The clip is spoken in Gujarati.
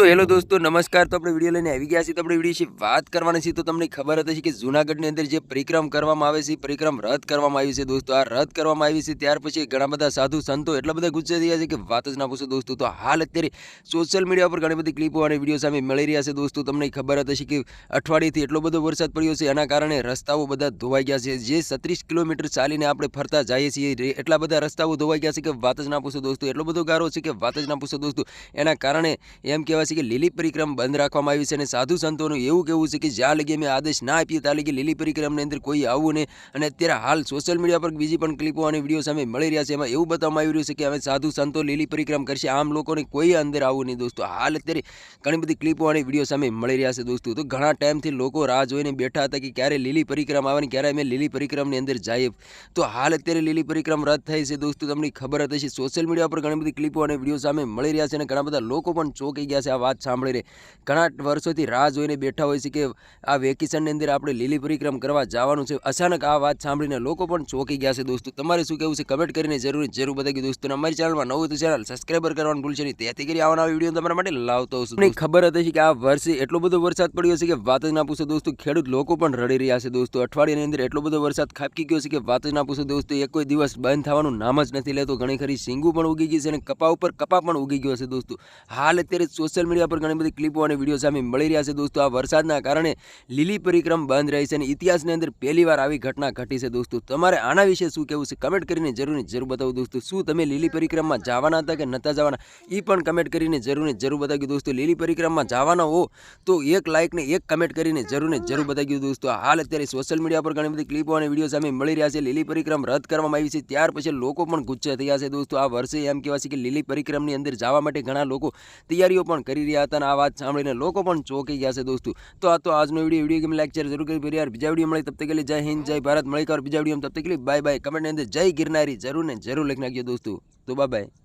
તો હેલો દોસ્તો, નમસ્કાર. તો આપણે વીડિયો લઈને આવી ગયા છીએ. તો આપણે વીડિયો વિશે વાત કરવાની છે. તો તમને ખબર હતી કે જૂનાગઢની અંદર જે પરિક્રમ કરવામાં આવે છે પરિક્રમ રદ કરવામાં આવી છે દોસ્તો. આ રદ કરવામાં આવી છે ત્યાર પછી ઘણા બધા સાધુ સંતો એટલા બધા ગુસ્સે થયા છે કે વાત જ ના પૂછો દોસ્તો. તો હાલ અત્યારે સોશિયલ મીડિયા પર ઘણી બધી ક્લિપો અને વીડિયો સામે મળી રહ્યા છે દોસ્તો. તમને ખબર હતી કે અઠવાડિયેથી એટલો બધો વરસાદ પડ્યો છે. એના કારણે રસ્તાઓ બધા ધોવાઈ ગયા છે. જે છત્રીસ કિલોમીટર ચાલીને આપણે ફરતા જઈએ છીએ એટલા બધા રસ્તાઓ ધોવાઈ ગયા છે કે વાત જ ના પૂછો દોસ્તો. એટલો બધો ગારો છે કે વાત જ ના પૂછો દોસ્તો. એના કારણે એમ કહેવાય છે કે લીલી પરિક્રમ બંધ રાખવામાં આવી છે અને સાધુ સંતોનું એવું કહેવું છે કે જ્યાં લગી અમે આદેશ ના આપીએ, ત્યાં લગી લીલી પરિક્રમની અંદર કોઈ આવવું નહીં. અને અત્યારે હાલ સોશિયલ મીડિયા પર બીજી પણ ક્લિપો અને વીડિયો સામે મળી રહ્યા છે. એમાં એવું બતાવવામાં આવી રહ્યું છે કે અમે સાધુ સંતો લીલી પરિક્રમ કરશે. આમ લોકોને કોઈ અંદર આવવું નહીં દોસ્તો. હાલ અત્યારે ઘણી બધી ક્લિપો અને વીડિયો સામે મળી રહ્યા છે દોસ્તો. તો ઘણા ટાઈમથી લોકો રાહ જોઈને બેઠા હતા કે ક્યારે લીલી પરિક્રમ આવે ને ક્યારે અમે લીલી પરિક્રમની અંદર જઈએ. તો હાલ અત્યારે લીલી પરિક્રમ રદ થઈ છે દોસ્તો. તમને ખબર હતી સોશિયલ મીડિયા પર ઘણી બધી ક્લિપો અને વીડિયો સામે મળી રહ્યા છે અને ઘણા બધા લોકો પણ ચોંકી ગયા છે. આ વાત સાંભળીને ઘણા વર્ષોથી રાહ જોઈને બેઠા હોય છે કે આ વેકેશનની અંદર આપણે લીલી પરિક્રમ કરવા જવાનું છે. અચાનક આ વાત સાંભળીને લોકો પણ ચોંકી ગયા છે દોસ્તો. તમારે શું કહેવું છે? કમેન્ટ કરીને જરૂર જરૂર બતાવી દોસ્તો. અમારી ચેનલમાં નવું તો ચેનલ સબસ્ક્રાઈબર કરવાનું ભૂલશે નહીં. તેથી કરી આવવાના વીડિયો તમારા માટે લાવતો છું ખબર હતી કે આ વર્ષે એટલો બધો વરસાદ પડ્યો છે કે વાત જ ના પૂછો દોસ્તો. ખેડૂત લોકો પણ રડી રહ્યા છે દોસ્તો. અઠવાડિયાની અંદર એટલો બધો વરસાદ ખાબકી ગયો છે કે વાત જ ના પૂછો દોસ્તો. એક કોઈ દિવસ બંધ થવાનું નામ જ નથી લેતો. ઘણી ખરી સિંગું પણ ઉગી ગઈ છે અને કપા ઉપર કપા પણ ઉગી ગયો છે દોસ્તો. હાલ અત્યારે સોશિયલ મીડિયા પર ઘણી બધી ક્લિપો અને વીડિયો સામે મળી રહ્યા છે દોસ્તો. આ વરસાદના કારણે લીલી પરિક્રમ બંધ રહી છે અને ઇતિહાસની અંદર પહેલી વાર આવી ઘટના ઘટી છે દોસ્તો. તમારે આના વિશે શું કહેવું છે? કમેન્ટ કરીને જરૂરને જરૂર બતાવો દોસ્તો. શું તમે લીલી પરિક્રમમાં જવાના હતા કે નહોતા જવાના? એ પણ કમેન્ટ કરીને જરૂરને જરૂર બતાવ્યું દોસ્તો. લીલી પરિક્રમમાં જવાના હો તો એક લાઇકને એક કમેન્ટ કરીને જરૂરને જરૂર બતાવ્યું દોસ્તો. હાલ અત્યારે સોશિયલ મીડિયા પર ઘણી બધી ક્લિપો અને વીડિયો સામે મળી રહ્યા છે. લીલી પરિક્રમ રદ કરવામાં આવી છે. ત્યાર પછી લોકો પણ ગુસ્સે થયા છે દોસ્તો. આ વર્ષે એમ કહેવાય છે કે લીલી પરિક્રમની અંદર જવા માટે ઘણા લોકો તૈયારીઓ પણ કરી રહ્યા હતા અને આ વાત સાંભળીને લોકો પણ ચોંકી ગયા છે દોસ્તો. તો આ તો આજનો video video game like share જરૂર કરી ફરી યાર. બીજા વીડિયો મળે તબ તક કે જય હિન્દ, જય ભારત. મળી કર બીજા વીડિયો તબ તક કે બાય બાય કમેન્ટની અંદર જય ગિરનારી જરૂર ને જરૂર લખી નાખજો દોસ્તો. તો બાય બાય